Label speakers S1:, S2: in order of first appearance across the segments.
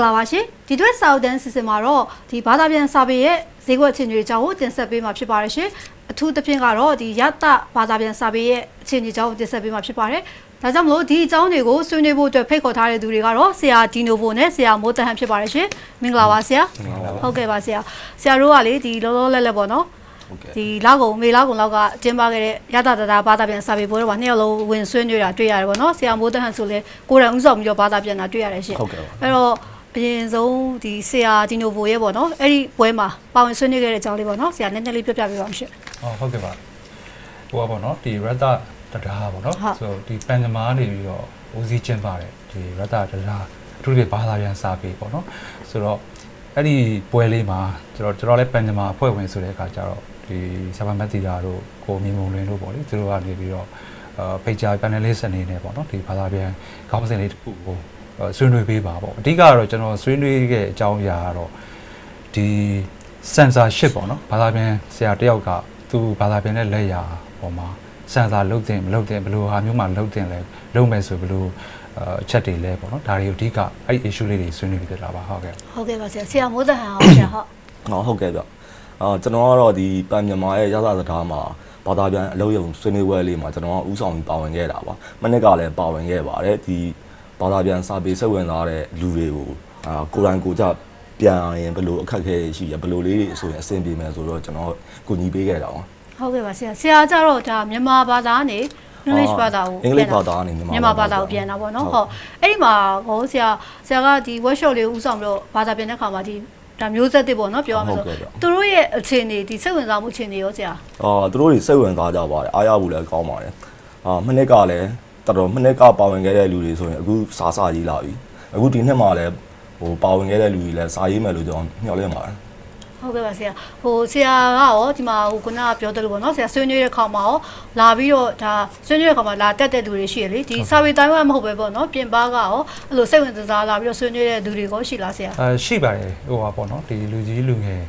S1: ္ဂလာပါရှင်ဒီတွက်စာအုပ်တန်းစီစဉ်မှာတော့ဒီဘာသာပြန်စာပေရဲ့ဈေးကွက်အခြေအနေတွေအကြောင်းကိုတင်ဆက်ပေးမှာဖြစ်ပါတယ်ရှင်အထူးသဖြင့်ကတော့ဒီရတဘာသာပြန်စာပေရဲ့အခြေအနေအကြောင်းကိုတင်ဆက်ပေးမှာဖြစ်ပါတယ်ဒါကြောင့်မလို့ဒီအကြောင်းတွေကိုဆွေးနွေးဖို့အတွက်ဖိတ်ခေါ်ထားတဲ့သူတွေကတော့ဆရာဒီနိုဘိုနဲ့ဆရာမိုးတဟန်ဖြစ်ပါတယ်ရှင်မင်္ဂလာပါဆရာဟုတ်ကဲ့ပါဆရာဆရာတို့ကလေဒီလောလောလတ်လတ်ပေါ့နော်
S2: ဟုတ်ကဲ့
S1: ဒီလောက်ကုံမေလောက်ကုံလောက်ကကျင်းပခဲ့တဲ့ရတတတာဘာသာပြန်စာပေပွဲတော့ဗာနှစ်ယောက်လုံးဝင်ဆွေးနွေးတာတွေ့ရတယ်ပေါ့နော်ဆရာမိုးတဟန်ဆိုလဲကိုယ်တိုင်ဥဆောင်ပြီးတော့ဘာသာပြန်တာတွေ့ရတယ်ရှင်
S2: ဟုတ်ကဲ့ပါ
S1: အဲ့တော့ အရင်ဆုံးဒီဆရာဒီနိုဘိုရဲ့ပေါ့နော်အဲ့ဒီပွဲမှာပါဝင်ဆွေးနွေးခဲ့တဲ့အကြောင်းလေးပေါ့နော်ဆရာနည်းနည်းလေးပြပြပေးပါဦးရှင်
S3: ဟုတ်ဟုတ်ကဲ့ပါဟိုကပေါ့နော်ဒီရတတတရားပေါ့နော်
S1: ဟုတ်
S3: ဆိုဒီပန်ကမာနေပြီးတော့ဦးစီးကျင်းပါတယ်ဒီရတတရားအထူးသဖြင့်ဘာသာပြန်စာပေပေါ့နော်ဆိုတော့အဲ့ဒီပွဲလေးမှာကျွန်တော်ကျွန်တော်လည်းပန်ကမာအဖွဲ့ဝင်ဆိုတဲ့အခါကျတော့ဒီဆဘာမတ်တီယာတို့ကိုမြင်မုံလင်းတို့ပေါ့လေသူတို့ကနေပြီးတော့အာဖိတ်ကြား panelist အနေနဲ့ပေါ့နော်ဒီဘာသာပြန်ခေါင်းစဉ်လေးတစ်ခုကိုအာ ဆွေးနွေးပေးပါပေါ့အဓိကကတော့ကျွန်တော်ဆွေးနွေးခဲ့အကြောင်းအရာကတော့ဒီ censorship ပေါ့နော်ဘာသာပြန်ဆရာတယောက်ကသူဘာသာပြန်တဲ့လက်ရာပေါ်မှာ sensor လုတ်တင်မလုတ်တင်ဘယ်လိုဟာမျိုးမှလုတ်တင်လဲလုတ်မယ်ဆိုဘယ်လိုအာအချက်တွေလဲပေါ့နော်ဒါတွေကိုအဓိကအဲ့ဒီ issue လေးတွေဆွေးနွေးပြီးပြတာပါဟုတ်ကဲ့
S1: ဟုတ်ကဲ့ပါဆရာဆရာမိုးတဟန်အောင်ဆရာဟုတ်
S2: ဟောဟုတ်ကဲ့ဗျအာကျွန်တော်ကတော့ဒီပန်မြန်မာရဲ့ရသစကားမှာဘာသာပြန်အလုပ်ရုံဆွေးနွေးပွဲလေးမှာကျွန်တော်ကဥဆောင်ပြီးပါဝင်ခဲ့တာပါမနစ်ကလည်းပါဝင်ခဲ့ပါတယ်ဒီ ဘာသာပြန်စာပေစိတ်ဝင်စားတဲ့လူတွေကိုအာကိုယ်တိုင်ကိုယ်ကြပြန်ရင်ဘယ်လိုအခက်အခဲတွေရှိရဘယ်လိုလေးတွေဆိုရင်အဆင်ပြေမယ်ဆိုတော့ကျွန်တော်ကိုညီပေးခဲ့တာပါ
S1: ဟုတ်ကဲ့ပါဆရာဆရာကြတော့ဒါမြန်မာဘာသာကနေ English ဘာသာကို
S2: အင်္ဂလိပ်ဘာသာကနေမြန်မာ
S1: မြန်မာဘာသာကိုပြန်တာပေါ့နော်ဟုတ်အဲ့ဒီမှာဟောဆရာဆရာကဒီ workshop လေးကိုဥဆောင်ပြီးတော့ဘာသာပြန်တဲ့ခါမှာဒီဒါမျိုးဆက်တစ်ပေါ့နော်ပြောရမယ်ဆိုသူတို့ရဲ့အခြေအနေဒီစိတ်ဝင်စားမှုအခြေအနေရောဆရာ
S2: အာသူတို့တွေစိတ်ဝင်စားကြပါတယ်အားရဖို့လည်းကောင်းပါတယ်အာမနစ်ကလည်း တော်တော်မနစ်ကပါဝင်ခဲ့တဲ့လူတွေဆိုရင်အခုစားစာကြီးလာပြီအခုဒီနှစ်မှာလည်းဟိုပါဝင်ခဲ့တဲ့လူတွေလည်းစာရေးမယ်လို့ကျွန်တော်မျှော်လင့်ပါတယ်
S1: ဟုတ်ကဲ့ပါဆရာဟိုဆရာကရောဒီမှာဟိုခုနကပြောတယ်လို့ပေါ့နော်ဆရာဆွေးနွေးတဲ့ခါမှာရောလာပြီးတော့ဒါဆွေးနွေးတဲ့ခါမှာလာတက်တဲ့လူတွေရှိရလေဒီစာပေတိုင်းဝမဟုတ်ပဲပေါ့နော်ပြင်ပကရောအဲ့လိုစိတ်ဝင်စားလာပြီးတော့ဆွေးနွေးတဲ့လူတွေရောရှိလားဆရာ
S3: အဲရှိပါတယ်ဟိုပါပေါ့နော်ဒီလူကြီးလူငယ်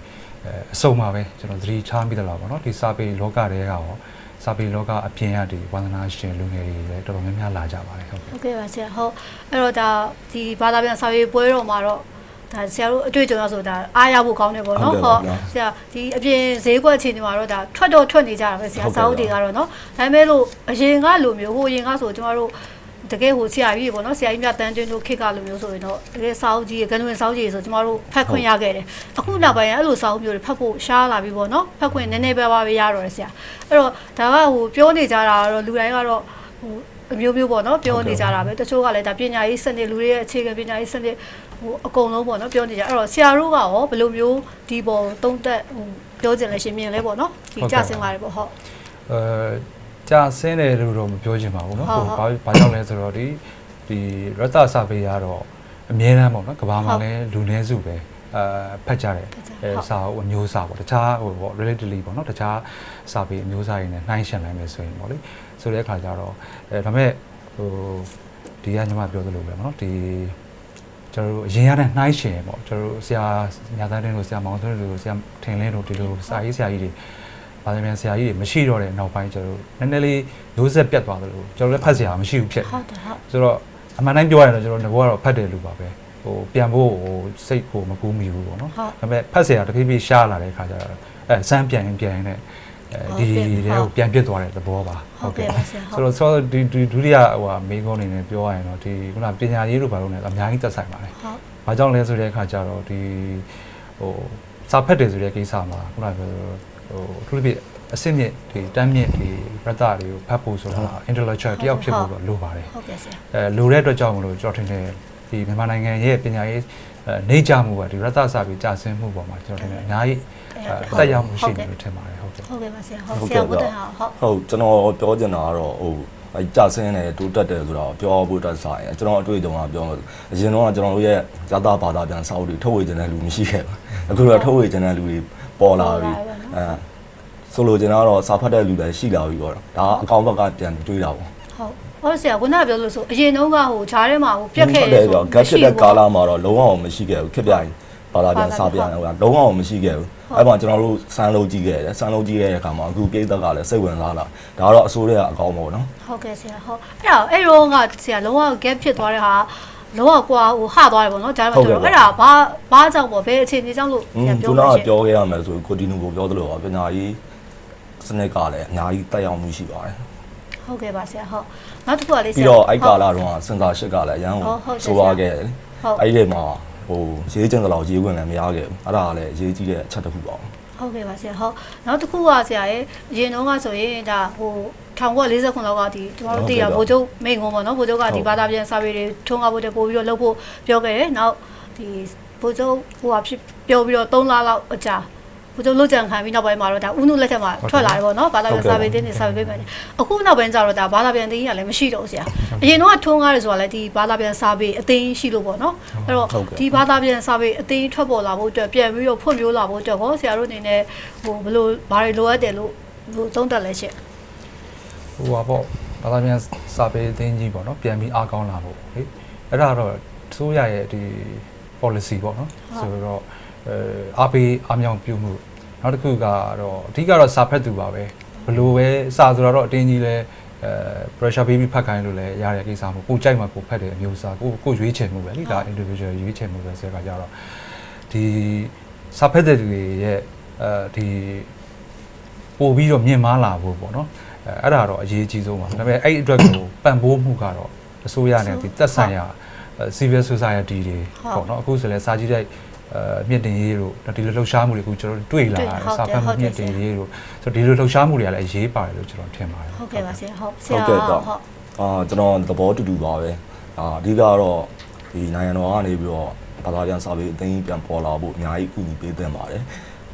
S3: အဲအစုံပါပဲကျွန်တော်သတိချားမိတယ်လို့ပေါ့နော်ဒီစာပေလောကတွေကရော စာပေလောကအပြင်ရဒီဝန္ဒနာရှင်လူငယ်တွေလည်းတော်တော်များများလာကြပါတယ်ဟုတ်ကဲ့
S1: ဟုတ်ကဲ့ပါဆရာဟုတ်အဲ့တော့ဒါဒီဘာသာပြန်စာပေပွဲတော်မှာတော့ဒါဆရာတို့အတွေ့အကြုံရဆိုဒါအားရဖို့ကောင်းတယ်ပေါ့နော်
S2: ဟုတ်ကဲ့ပါ
S1: ဆရာဒီအပြင်ဈေးကွက်အခြေအနေမှာတော့ဒါထွက်တော့ထွက်နေကြတာပဲဆရာ
S2: ဟုတ်ကဲ့
S1: စာ
S2: ပါ
S1: အုပ်တွေကတော့နော်ဒါပေမဲ့လို့အရင်ကလိုမျိုးဟိုအရင်ကဆိုကျမတို့ တကယ်ဟိုဆရာကြီးတွေပေါ့နော်ဆရာကြီးမြတ်တန်းကျွန်းတို့ခေတ်ကလိုမျိုးဆိုရင်တော့တကယ်စာအုပ်ကြီးကနဝင်စာအုပ်ကြီးတွေဆိုကျမတို့ဖတ်ခွင့်ရခဲ့တယ်အခုနောက်ပိုင်းအဲ့လိုစာအုပ်မျိုးတွေဖတ်ဖို့ရှားလာပြီပေါ့နော်ဖတ်ခွင့်နည်းနည်းပဲပါပဲရတော့တယ်ဆရာအဲ့တော့ဒါကဟိုပြောနေကြတာကတော့လူတိုင်းကတော့ဟိုအမျိုးမျိုးပေါ့နော်ပြောနေကြတာပဲတချို့ကလည်းဒါပညာရေးစနစ်လူတွေရဲ့အခြေခံပညာရေးစနစ်ဟိုအကုန်လုံးပေါ့နော်ပြောနေကြအဲ့တော့ဆရာတို့ကရောဘယ်လိုမျိုးဒီပေါ်သုံးသက်ဟိုပြောချင်လဲရှင်မြင်လဲပေါ့နော်ဒီကြဆင်းလာတယ်ပေါ့ဟုတ်
S3: အဲ ကြာဆင်းတယ်လို့တော့မပြောချင်ပါဘူးเนาะ
S1: ဟုတ်
S3: ဟို
S1: ဟုတ်
S3: ဘာဘာကြောင့်လဲဆိုတော့ဒီဒီရတစာပေကတော့အမြဲတမ်းပေါ့နော်ကဘာမှာလည်းလူနည်းစုပဲအဲဖတ်ကြတယ်
S1: ဖတ်ကြ
S3: အဲ
S1: ဟုတ်
S3: စာအုပ်အမျိုးအစားပေါ့တခြားဟိုပေါ့ relatively ပေါ့နော်တခြားစာပေအမျိုးအစားတွေနဲ့နှိုင်းယှဉ်နိုင်မယ်ဆိုရင်ပေါ့လေဆိုတဲ့အခါကျတော့အဲဒါပေမဲ့ဟိုဒီကညီမပြောသလိုပဲပေါ့နော်ဒီကျွန်တော်တို့အရင်ရတဲ့နှိုင်းရှင်ပေါ့ကျွန်တော်တို့ဆရာညာသားတင်းတို့ဆရာမောင်သွင်းတို့ဆရာထင်လင်းတို့ဒီလိုစာရေးဆရာကြီးတွေ ဗာသမြန်ဆရာကြီးတွေမရှိတော့တဲ့နောက်ပိုင်းကျွန်တော်တို့နည်းနည်းလေးရိုးဆက်ပြတ်သွားတယ်လို့ကျွန်တော်လည်းဖတ်ဆရာမရှိဘူးဖြစ်
S1: ဟုတ်တယ်ဟုတ်
S3: ဆိုတော့အမှန်တိုင်းပြောရရင်တော့ကျွန်တော်ငဘောကတော့ဖတ်တယ်လို့ပါပဲဟိုပြန်ဖို့ဟိုစိတ်ကိုမကူးမိဘူးပေါ့နော်
S1: ဟုတ်
S3: ဒါပေမဲ့ဖတ်ဆရာတဖြည်းဖြည်းရှားလာတဲ့အခါကျတော့အဲစမ်းပြန်ရင်ပြန်ရင်လည်းအဲဒီ
S1: ဟုတ်ကဲ့
S3: တွေကိုပြန်ပြစ်သွားတဲ့သဘောပါ
S1: ဟုတ်ကဲ့ပါဆရာဟုတ်
S3: ဆိုတော့ဆိုတော့ဒီဒီဒုတိယဟိုဟာမေကုန်းအနေနဲ့ပြောရရင်တော့ဒီခုနပညာရေးတို့ဘာလို့လဲအများကြီးသက်ဆိုင်ပါတယ်
S1: ဟုတ်။
S3: ဘာကြောင့်လဲဆိုတဲ့အခါကျတော့ဒီဟိုစာဖတ်တယ်ဆိုတဲ့ကိစ္စမှာခုနကပြောသလို ဟိုအထူးသဖြင့်အစစ်မြင့်ဒီတမ်းမြင့်ဒီရတတွေကိုဖတ်ဖို့ဆိုတာ intellectual တယောက်ဖြစ်ဖို့တော့လိုပါတယ်
S1: ဟုတ်ကဲ့ဆရာ။
S3: အဲလိုတဲ့အတွက်ကြောင့်မလို့ကျွန်တော်ထင်တယ်ဒီမြန်မာနိုင်ငံရဲ့ပညာရေးအဲနေကြမှုကဒီရတစာပြီးကြာဆင်းမှုပေါ်မှာကျွန်တော်ထင်တယ်အများကြီးအဲတက်ရောက်မှုရှိတယ်လို့ထင်ပါတယ်ဟုတ်ကဲ့
S1: ဟုတ်ကဲ့ပါဆရာဟုတ်ဆရာဘုဒ္ဓဟာဟုတ်
S2: ဟုတ်ကျွန်တော်ပြောချင်တာကတော့ဟိုအဲ ကြာဆင်းတယ်တိုးတက်တယ်ဆိုတော့ပြောဖို့တက်ဆိုင်ကျွန်တော်အတွေ့အကြုံကပြောလို့အရင်တော့ကျွန်တော်တို့ရဲ့ဇာတာဘာသာပြန်စာအုပ်တွေထုတ်ဝေခြင်းတဲ့လူမရှိခဲ့ဘူးအခုတော့ထုတ်ဝေခြင်းတဲ့လူတွေပေါ်လာပြီအဲဆိုလိုချင်တာကတော့စာဖတ်တဲ့လူလည်းရှိလာပြီပေါ့ဒါကအကောင့်ဘက်ကပြန်တွေးတာပေါ့
S1: ဟုတ်ဟုတ်ဆရာခုနကပြောလို့ဆိုအရင်တုန်းကဟိုဂျားထဲမှာဟိုပြက်ခဲ့
S2: ဟု
S1: တယ်
S2: တ်
S1: ဆို
S2: ကတ်ဖြစ်တဲ့ကာလမှာတော့လုံးဝမရှိခဲ့ဘူးခက်ပြိုင် ဘာသာပြန်စာပြန်ဟိုလုံးဝမရှိခဲ့ဘူးအဲ့မှာကျွန်တော်တို့စမ်းလုံးကြည့်ခဲ့တယ်စမ်းလုံးကြည့်ခဲ့တဲ့အခါမှာအခုပြည်သက်ကလည်းစိတ်ဝင်စားလာဒါကတော့အစိုးရကအကောင်းပေါ့နော်
S1: ဟုတ်ကဲ့ဆရာဟုတ်အဲ့တော့အဲ့တော့ကဆရာလုံးဝ gap ဖြစ်သွားတဲ့ဟာလောကကွာဟိုဟသွားတယ်ပေါ့နော်ဂျာမှာကျွန်တော်အဲ့ဒါဘာဘာကြောင့်ပေါ့ဘယ်အခြေအနေကြောင့်လို့
S2: อืม
S1: ပြန်
S2: ခု
S1: ပြော
S2: န
S1: လို့
S2: က
S1: ရှိရင်
S2: ပြောခဲ့ရမယ်ဆိုကိုတီနူကိုပြောသလိုပါပညာရေးစနစ်ကလည်းအများကြီးတက်ရောက်မှုရှိပါတယ်
S1: ဟုတ်ကဲ့ပါဆရာဟုတ်နောက်တစ်ခုကလေးဆရာ
S2: ပြီးတော့အိုက်ကာလာတော့စင်တာရှစ်ကလည်းအရန်
S1: ဟုတ်ဟုတ်တယ်
S2: ဆိုပါခဲ့တယ်လေ
S1: ဟုတ်
S2: အဲ့ဒီမှာ ဟိုရေးကျင်တဲ့လောက်ရေးဝင်လည်းမရခဲ့ဘူးအဲ့ဒါကလည်းအရေးကြီးတဲ့အချက်တစ်ခုပါ
S1: ဟုတ်ကဲ့ပါဆရာဟုတ်နောက်တစ်ခုကဆရာရဲ့အရင်တော့ကဆိုရင်ဒါဟို1940ခုလောက်ကဒီကျွန်တော်တို့တည်ရဗိုလ်ချုပ်မိန်ကုန်းပေါ့နော်ဗိုလ်ချုပ်ကဒီဘာသာပြန်စာပေတွေထုံးကားဖို့တပို့ပြီးတော့လုပ်ဖို့ပြောခဲ့တယ်နောက်ဒီဗိုလ်ချုပ်ဟိုဟာဖြစ်ပြောပြီးတော့3လလောက်အကြာ ဗိုလ်ချုပ်လုတ်ကြံခံပြီးနောက်ပိုင်းမှာတော့ဒါဥနုလက်ထက်မှာထွက်လာတယ်ပေါ့နော်ဘာသာပြန်စာပေတင်းနေစာပေပေးမယ်အခုနောက်ပိုင်းကျတော့ဒါဘာသာပြန်တင်းကြီးကလည်းမရှိတော့ဘူးဆရာအရင်တော့ထုံးကားတယ်ဆိုတာလည်းဒီဘာသာပြန်စာပေအသိရှိလို့ပေါ့နော်အဲ့တော့ဒီဘာသာပြန်စာပေအသိထွက်ပေါ်လာဖို့အတွက်ပြန်ပြီးတော့ဖွံ့ဖြိုးလာဖို့အတွက်ဟောဆရာတို့အနေနဲ့ဟိုဘယ်လိုဘာတွေလိုအပ်တယ်လို့ဟိုသုံးသပ်လဲရှင့်
S3: ဟိုပါပေါ့ဘာသာပြန်စာပေအသင်းကြီးပေါ့နော်ပြန်ပြီးအားကောင်းလာဖို့လေအဲ့ဒါတော့သိုးရရဲ့ဒီ policy ပေါ့နော်ဆိုတော့ အဲအားပေးအားမြောင်ပြုမှုနောက်တစ်ခုကတော့အဓိကတော့စာဖက်သူပါပဲဘလို့ပဲစာဆိုတော့အတင်းကြီးလဲအဲ pressure ပေးပြီးဖတ်ခိုင်းလို့လည်းရတဲ့ကိစ္စမျိုးကိုကြိုက်မှကိုဖတ်တဲ့အမျိုးအစားကိုကိုရွေးချယ်မှုပဲလေဒါ individual ရွေးချယ်မှုပဲဆိုတဲ့အခါကျတော့ဒီစာဖက်တဲ့တွေရဲ့အဲဒီပို့ပြီးတော့မြင်မာလာဖို့ပေါ့နော်အဲအဲ့ဒါတော့အရေးကြီးဆုံးပါဒါပေမဲ့အဲ့အတွက်ကိုပံ့ပိုးမှုကတော့အစိုးရနဲ့ဒီသက်ဆိုင်ရာ civil society တွေပေါ့နော်အခုဆိုလဲစာကြည့်တဲ့ အဲမြင့်တင်ရေးတို့ဒီလိုလှုပ်ရှားမှုတွေအခုကျွန်တော်တွေ့လာတယ်စာဖတ်မှုမြင့်တင်ရေးတို့ဆိုတော့ဒီလိုလှုပ်ရှားမှုတွေကလည်းအရေးပါတယ်လို့ကျွန်တော်ထင်ပါတယ်
S1: ဟုတ်ကဲ့ပါဆရာဟုတ်ဆ
S2: ဟု
S1: ရာ
S2: တ်ကဲ့တော့
S1: ဟုတ်
S2: အာကျွန်တော်သဘောတူတူပါပဲအာအဓိကတော့ဒီနိုင်ငံတော်ကနေပြီးတော့ဘာသာပြန်စာပေအသိန်းပြန်ပေါ်လာဖို့အများကြီးအကူအညီပေးသင့်ပါတယ်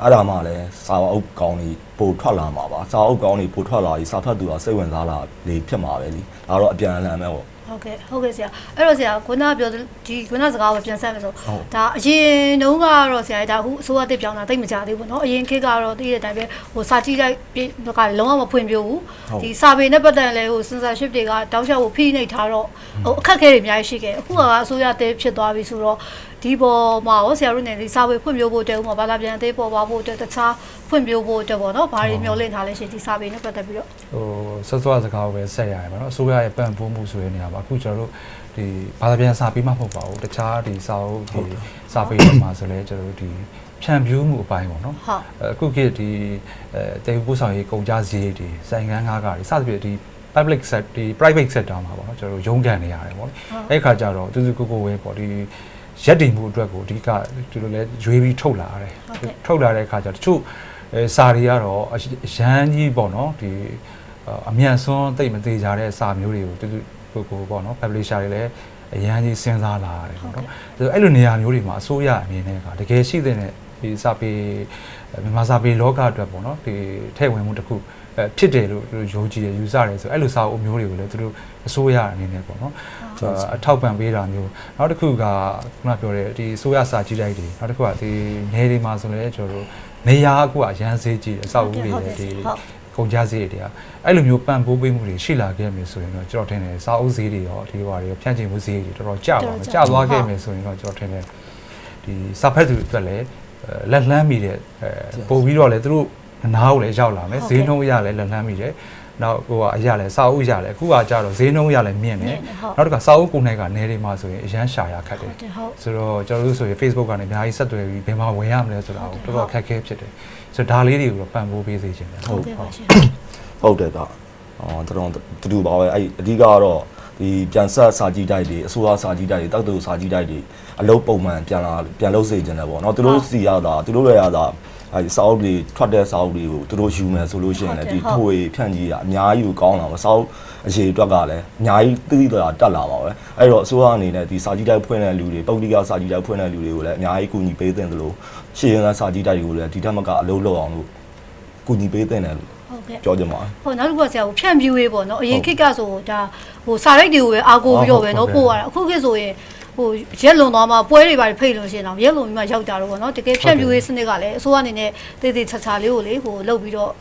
S2: အဲ့ဒါမှလည်းစာအုပ်ကောင်းတွေပို့ထွက်လာမှာပါစာအုပ်ကောင်းတွေပို့ထွက်လာပြီးစာဖတ်သူကစိတ်ဝင်စားလာလေဖြစ်မှာပဲလीဒါတော့အပြန်အလှန်ပဲပေါ့
S1: ဟုတ်ကဲ့ဟုတ်ကဲ့ဆရာအဲ့တော့ဆရာခုနကပြောဒီခုနစကားကိုပြန်ဆက်မယ်ဆို
S2: ဟုတ်
S1: ဒါအရင်တုန်းကတော့ဆရာဒါအခုအစိုးရတစ်ပြောင်းတာတိတ်မကြသေးဘူးเนาะအရင်ခေတ်ကတော့တည်တဲ့အတိုင်းပဲဟိုစာကြည့်လိုက်ပြီးတော့ကလုံးဝမဖွင့်ပြဘူး
S2: ဟုတ်
S1: ဒီစာပေနဲ့ပတ်သက်လဲဟို censorship တွေကတောက်လျှောက်ကိုဖိနှိပ်ထားတော့ဟိုအခက်အခဲတွေအများကြီးရှိခဲ့အခုကအစိုးရတစ်ဖြစ်သွားပြီဆိုတော့ ဒီပေါ်မှာရောဆရာတို့နေဒီစာပေဖွံ့ဖြိုးဖို့တဲ့ဥမှာဘာသာပြန်အသေးပေါ်ပါဖို့တဲ့တခြားဖွံ့ဖြိုးဖို့တဲ့ပေါ့နော်ဘာတွေမျှော်လင့်ထားလဲရှင်ဒီစာပေနဲ့ပတ်သက်ပြီးတော့
S3: ဟိုဆက်စွာစကားကိုပဲဆက်ရရပါတော့အစိုးရရဲ့ပံ့ပိုးမှုဆိုတဲ့နေရာမှာအခုကျွန်တော်တို့ဒီဘာသာပြန်စာပေမှမဟုတ်ပါဘူးတခြားဒီစာအုပ်ဒီစာပေတွေမှာဆိုလဲကျွန်တော်တို့ဒီဖြန့်ဖြူးမှုအပိုင်းပေါ့နော်အခုခေတ်ဒီအဲတည်ပို့ဆောင်ရေးကုန်ကြစည်တွေဆိုင်ငန်းကားကတွေစသဖြင့်ဒီ public sector ဒီ private sector မှာပေါ့နော်ကျွန်တော်တို့ရုံးကန်နေရတယ်ပေါ့လေအဲ့ခါကျတော့သူစုကိုကိုပဲပေါ့ဒီ ရက်တည်မှုအတွက်ကိုအဓိကသူတို့လည်းရွေးပြီးထုတ်လာရတယ်ထုတ်လာတဲ့အခါကျတော့တချို့အဲစာတွေကတော့အရန်ကြီးပေါ့နော်ဒီအမြန်ဆွန်းတိတ်မသေးကြတဲ့စာမျိုးတွေကိုသူစုကိုကိုပေါ့နော် publisher တွေလည်းအရန်ကြီးစဉ်းစားလာရတယ်ပေါ့နော်ဒါအဲ့လိုနေရာမျိုးတွေမှာအစိုးရအနေနဲ့ကတကယ်ရှိတဲ့ ဒီစာပေမြန်မာစာပေလောကအတွက်ပေါ့နော်ဒီထည့်ဝင်မှုတစ်ခုအဲဖြစ်တယ်လို့သူတို့ယုံကြည်ရယူဆတယ်ဆိုအဲ့လိုစာအုပ်မျိုးတွေကိုလည်းသူတို့အစိုးရအနေနဲ့ပေါ့နော်အထောက်ပံ့ပေးတာမျိုးနောက်တစ်ခုကခုနပြောတဲ့ဒီအစိုးရစာကြည့်လိုက်တွေနောက်တစ်ခုကဒီနေတွေမှာဆိုလည်းကျွန်တော်တို့နေရာအခုကရန်စေးကြည့်အဆောက်အဦတွေဒီကုန်ကြစည်တွေကအဲ့လိုမျိုးပံ့ပိုးပေးမှုတွေရှိလာခဲ့မယ်ဆိုရင်တော့ကျွန်တော်ထင်တယ်စာအုပ်ဈေးတွေရောဒီဟွာတွေရောဖြန့်ချင်မှုဈေးတွေတော်တော်ကျပါမယ်ကျသွားခဲ့မယ်ဆိုရင်တော့ကျွန်တော်ထင်တယ်ဒီစာဖက်သူအတွက်လည်း လက်လှမ်းမိတဲ့အဲပို့ပြီးတော့လည်းသူတို့နားကိုလည်းရောက်လာမယ်ဈေးနှုန်းအရလည်းလက်လှမ်းမိတယ်နောက်ဟိုကအရလည်းစာအုပ်ရလည်းအခုကကြတော့ဈေးနှုန်းရလည်းမြင့်တယ်နောက်တစ်ခါစာအုပ်ကိုယ်၌ကနေတွေမှာဆိုရင်အရန်ရှာရခတ်တယ်
S1: ဟုတ်ဟုတ်
S3: ဆိုတော့ကျွန်တော်တို့ဆိုရင် Facebook ကနေအများကြီးဆက်သွယ်ပြီးဘယ်မှာဝင်ရမလဲဆိုတာကိုတော်တော်အခက်အခဲဖြစ်တယ်ဆိုတော့ဒါလေးတွေကိုတော့ပံ့ပိုးပေးစေချင်တယ်
S1: ဟုတ်ကဲ့ပါရှင်
S2: ဟုတ်တယ်ဗျအော်ကျွန်တော်တူတူပါပဲအဲ့အဓိကကတော့ဒီပြန်ဆက်စာကြည့်တိုက်တွေအစိုးရစာကြည့်တိုက်တွေတောက်တူစာကြည့်တိုက်တွေ အလုပ်ပုံမှန်ပြန်လာပြန်လုပ်စေချင်တယ်ပေါ့နော်သူတို့စီရတာသူတို့တွေရတာအဲဒီစာအုပ်တွေထွက်တဲ့စာအုပ်တွေကိုသူတို့ယူမယ်ဆိုလို့ရှိရင်လည်းဒီထိုးရဖြန့်ကြီးတာအများကြီးကိုကောင်းလာပါစာအုပ်အခြေအတွက်ကလည်းအများကြီးသိသိသာတက်လာပါပဲအဲ့တော့အစိုးရအနေနဲ့ဒီစာကြည့်တိုက်ဖွင့်တဲ့လူတွေပုတ်တိကစာကြည့်တိုက်ဖွင့်တဲ့လူတွေကိုလည်းအများကြီးကူညီပေးသင့်တယ်လို့ရှေ့ရင်းကစာကြည့်တိုက်တွေကိုလည်းဒီထက်မကအလုပ်လုပ်အောင်လို့ကူညီပေးသင့်တယ်လို့
S1: ဟုတ်ကဲ့
S2: ပြောချင်ပါတယ်
S1: ဟိုနောက်တစ်ခုကဆရာကိုဖြန့်ဖြူးရေးပေါ့နော်အရင်ခေတ်ကဆိုဒါဟိုစာရိုက်တွေကိုပဲအားကိုးပြီးတော့ပဲနော်ပို့ရတာအခုခေတ်ဆိုရင် ဟိုရက်လွန်သွားမှပွဲတွေပါဖိတ်လို့ရှိရင်တော့ရက်လွန်ပြီးမှရောက်ကြတော့ပေါ့နော်တကယ်ဖြန့်ဖြူးရေးစနစ်ကလည်းအစိုးရအနေနဲ့တေးသေးချာချာလေးကိုလေဟိုလုပ်ပြီးတော့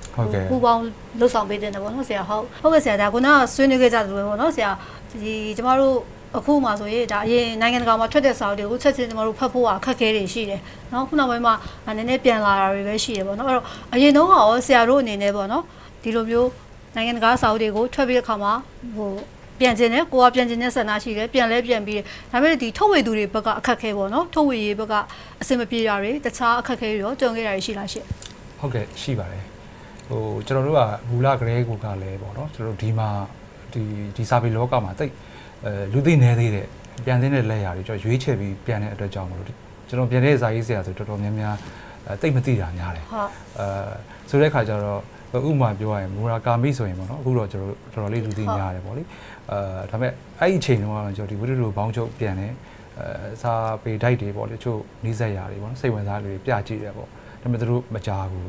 S1: ပူပေါင်းလှုပ်ဆောင်ပေးတဲ့တယ်ပေါ့နော်ဆရာဟုတ်ဟုတ်ကဲ့ဆရာဒါကဆွေးနွေးခဲ့ကြတယ်ပေါ့နော်ဆရာဒီကျမတို့အခုမှဆိုရင်ဒါအရင်နိုင်ငံတကာမှာထွက်တဲ့စာအုပ်တွေကိုချက်ချင်းကျမတို့ဖတ်ဖို့ကအခက်အခဲတွေရှိတယ်။နော်ခုနောက်ပိုင်းမှာနည်းနည်းပြန်လာတာတွေပဲရှိတယ်ပေါ့နော်။အဲ့တော့အရင်တုန်းကရောဆရာတို့အနေနဲ့ပေါ့နော်ဒီလိုမျိုးနိုင်ငံတကာစာအုပ်တွေကိုထွက်ပြီးတဲ့အခါမှာဟို ပြန်ကျင်တယ်ကိုကပြန်ကျင်တဲ့ဆန္ဒရှိတယ်ပြန်လဲပြန်ပြီးတယ်ဒါပေမဲ့ဒီထုတ်ဝေသူတွေဘက်ကအခက်ခဲပေါ့နော်ထုတ်ဝေရေးဘက်ကအဆင်မပြေတာတွေတခြားအခက်ခဲတွေရောကြုံခဲ့တာတွေရှိလားရှင့်
S3: ဟုတ်ကဲ့ရှိပါတယ်ဟိုကျွန်တော်တို့ကဘူလာဂရဲကိုကလည်းပေါ့နော်ကျွန်တော်တို့ဒီမှာဒီဒီစာပေလောကမှာတိတ်အဲလူသိနေသေးတဲ့ပြန်တဲ့လက်ရာတွေကျွန်တော်ရွေးချယ်ပြီးပြန်တဲ့အတွက်ကြောင့်မလို့ကျွန်တော်ပြန်တဲ့ဇာရေးဆရာဆိုတော်တော်များများအဲတိတ်မသိတာများတယ်
S1: ဟုတ်
S3: အဲဆိုတဲ့ခါကျတော့ ဥပမာပြောရရင်မူရာကာမိဆိုရင်ပေါ့နော်အခုတော့ကျွန်တော်တို့တော်တော်လေးလူသိများတယ်ပေါ့လေအဲဒါပေမဲ့အဲ့ဒီအချိန်တုန်းကတော့ကျွန်တော်ဒီဝိတုလိုဘောင်းချုပ်ပြန်တယ်အဲစာပေဓာတ်တွေပေါ့လေတချို့နီးစက်ရာတွေပေါ့နော်စိတ်ဝင်စားလူတွေပြကြည့်တယ်ပေါ့ဒါပေမဲ့သူတို့မကြားဘူး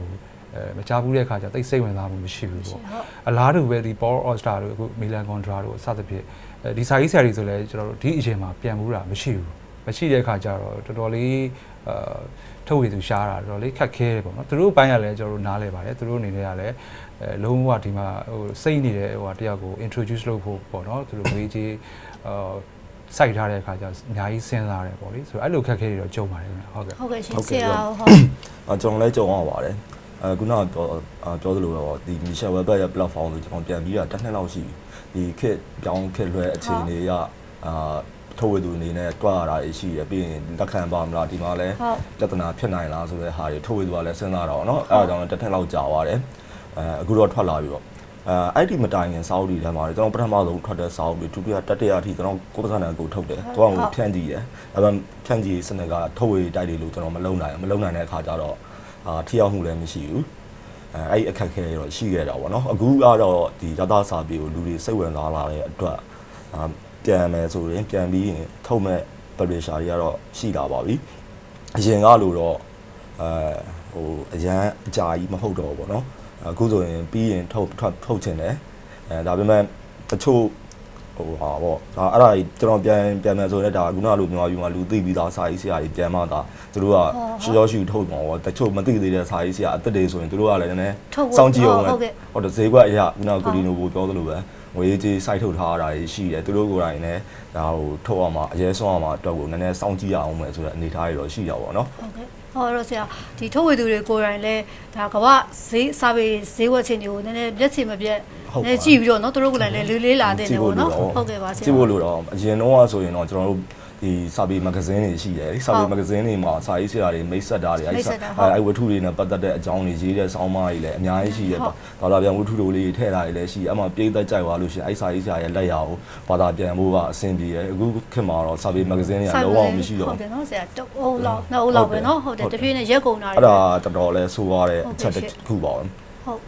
S3: အဲမကြားဘူးတဲ့ခါကျတိတ်စိတ်ဝင်စားမှုမရှိဘူးပေါ့
S1: ဟုတ်
S3: အလားတူပဲဒီ Power All Star တို့အခု Milan Contra တို့အစသဖြင့်အဲဒီစာရေးဆရာတွေဆိုလဲကျွန်တော်တို့ဒီအချိန်မှာပြန်ဘူးတာမရှိဘူးမရှိတဲ့ခါကျတော့တော်တော်လေးအာ ထုတ်ဝေသူရှားတာတော်တော်လေးခက်ခဲတယ်ပေါ့နော်သူတို့ဘိုင်းကလည်းကျွန်တော်တို့နားလဲပါတယ်သူတို့အနေနဲ့ကလည်းအဲလုံးဝဒီမှာဟိုစိတ်နေတဲ့ဟိုတယောက်ကို introduce လုပ်ဖို့ပေါ့နော်သူတို့ငွေကြီးအာစိုက်ထားတဲ့အခါကျအများကြီးစဉ်းစားရတယ်ပေါ့လေဆိုတော့အဲ့လိုခက်ခဲတွေတော့ကြုံပါတယ်ခင်ဗျဟုတ်ကဲ့
S1: ဟုတ်ကဲ့ရှင်
S2: ဟုတ်
S1: ဆ
S2: ကဲ့
S1: ရာ
S2: ပါ
S1: ဟုတ်
S2: အဲကျွန်တော်လည်းကြုံရပါတယ်အဲခုနကပြောအာပြောသလိုပဲပေါ့ဒီ Michelle Web ရဲ့ platform ကိုကျွန်တော်ပြန်ပြီးတာတစ်နှစ်လောက်ရှိပြီဒီခက်ပြောင်းခက်လွဲအခြေအနေရအာ ထုတ်ဝေသူအနေနဲ့တွားရတာရှိရပြီးရင်လက်ခံပါမလားဒီမှာလဲ
S1: ဟုတ်
S2: ပြဿနာဖြစ်နိုင်လားဆိုတဲ့ဟာတွေထုတ်ဝေသူကလည်းစဉ်းစားတော့เนาะအဲဒါကြောင့်တစ်နှစ်လောက်ကြာသွားတယ်အဲအခုတော့ထွက်လာပြီပေါ့အဲအဲ့ဒီမတိုင်ခင်စာအုပ်တွေထဲမှာကျွန်တော်ပထမဆုံးထွက်တဲ့စာအုပ်တွေဒုတိယတတိယအထိကျွန်တော်ကိုယ်ပစံနဲ့ကိုထုတ်တယ်သူကကိုဖြန့်ကြည့်တယ်အဲဒါဖြန့်ကြည့်စနစ်ကထုတ်ဝေတိုက်တွေလို့ကျွန်တော်မလုံနိုင်မလုံနိုင်တဲ့အခါကျတော့အာထိရောက်မှုလည်းမရှိဘူးအဲအဲ့ဒီအခက်အခဲတွေတော့ရှိခဲ့တာပေါ့နော်အခုကတော့ဒီရသစာပေကိုလူတွေစိတ်ဝင်စားလာတဲ့အတွက်အာ ပြန်မယ်ဆိုရင်ပြန်ပြီးရင်ထုတ်မဲ့ publisher တွေကတော့ရှိလာပါပြီအရင်ကလို့တော့အဲဟိုအရန်အကြာကြီးမဟုတ်တော့ဘူးပေါ့နော်အခုဆိုရင်ပြီးရင်ထုတ်ထုတ်ထုတ်ချင်တယ်အဲဒါပေမဲ့တချို့ဟိုဟာပေါ့ဒါအဲ့ဒါကြီးကျွန်တော်ပြန်ပြန်မယ်ဆိုရင်ဒါခုနလိုမြန်မာပြည်မှာလူသိပြီးသားစာရေးဆရာကြီးပြန်မှသာသူတို့ကရှောရှောရှူထုတ်မှာပေါ့တချို့မသိသေးတဲ့စာရေးဆရာအသက်တွေဆိုရင်သူတို့ကလည်းနည်းနည်း
S1: ထုတ်ဖို့
S2: စောင့်ကြည့်အောင်
S1: ဟုတ်ကဲ့
S2: ဟုတ်တယ်ဈေးကွက်အရာခုနကကိုဒီနိုကိုပြောသလိုပဲ ငွေကြေးစိုက်ထုတ်ထားတာရှိတယ်သူတို့ကိုယ်တိုင်လည်းဒါဟိုထုတ်အောင်မှာအရေးဆုံးအောင်မှာအတွက်ကိုနည်းနည်းစောင့်ကြည့်ရအောင်မယ်ဆိုတဲ့အနေအထားတွေတော့ရှိတာပေါ့နော်
S1: ဟုတ်ကဲ့ဟောတော့ဆရာဒီထုတ်ဝေသူတွေကိုယ်တိုင်လဲဒါကမ္ဘာဈေးစာပေဈေးဝယ်ခြင်းတွေကိုနည်းနည်းလက်ချင်မပြတ်
S2: ဟုတ်ပါ
S1: နည်းကြည့်ပြီးတော့เนาะသူတို့ကိုယ်တိုင်လဲလေးလေးလာတဲ့နေပေါ့နော်ဟုတ်ကဲ့ပါဆရာ
S2: ကြည့်ဖို့လို့တော့အရင်တော့ဆိုရင်တော့ကျွန်တော်တို့ ဒီစာပေမဂ္ဂဇင်းတွေရှိတယ်ဒီစာပေမဂ္ဂဇင်းတွေမှာစာရေးဆရာတွေမိတ်ဆက်တာတွေအဲ့စာအဲ့ဝတ္ထုတွေနဲ့ပတ်သက်တဲ့အကြောင်းတွေရေးတဲ့ဆောင်းပါးတွေလည်းအများကြီးရှိရပါဘာသာပြန်ဝတ္ထုတွေလေးထည့်တာတွေလည်းရှိအဲ့မှာပြည့်သက်ကြိုက်သွားလို့ရှိရင်အဲ့စာရေးဆရာရဲ့လက်ရာကိုဘာသာပြန်ဖို့ကအဆင်ပြေတယ်အခုခေတ်မှာတော့စာပေမဂ္ဂဇင်းတွေကလုံးဝမရှိတော့
S1: ဟုတ်တယ်နော်ဆရာတအိုးလောက်နှစ်အိုးလောက်ပဲနော်ဟုတ်တယ်တဖြည်းနဲ့ရက်ကုန်တာတွေ
S2: အဲ့ဒါတော်တော်လဲဆိုရတဲ့အချက်တစ်ခုပါပဲ
S1: ဟုတ်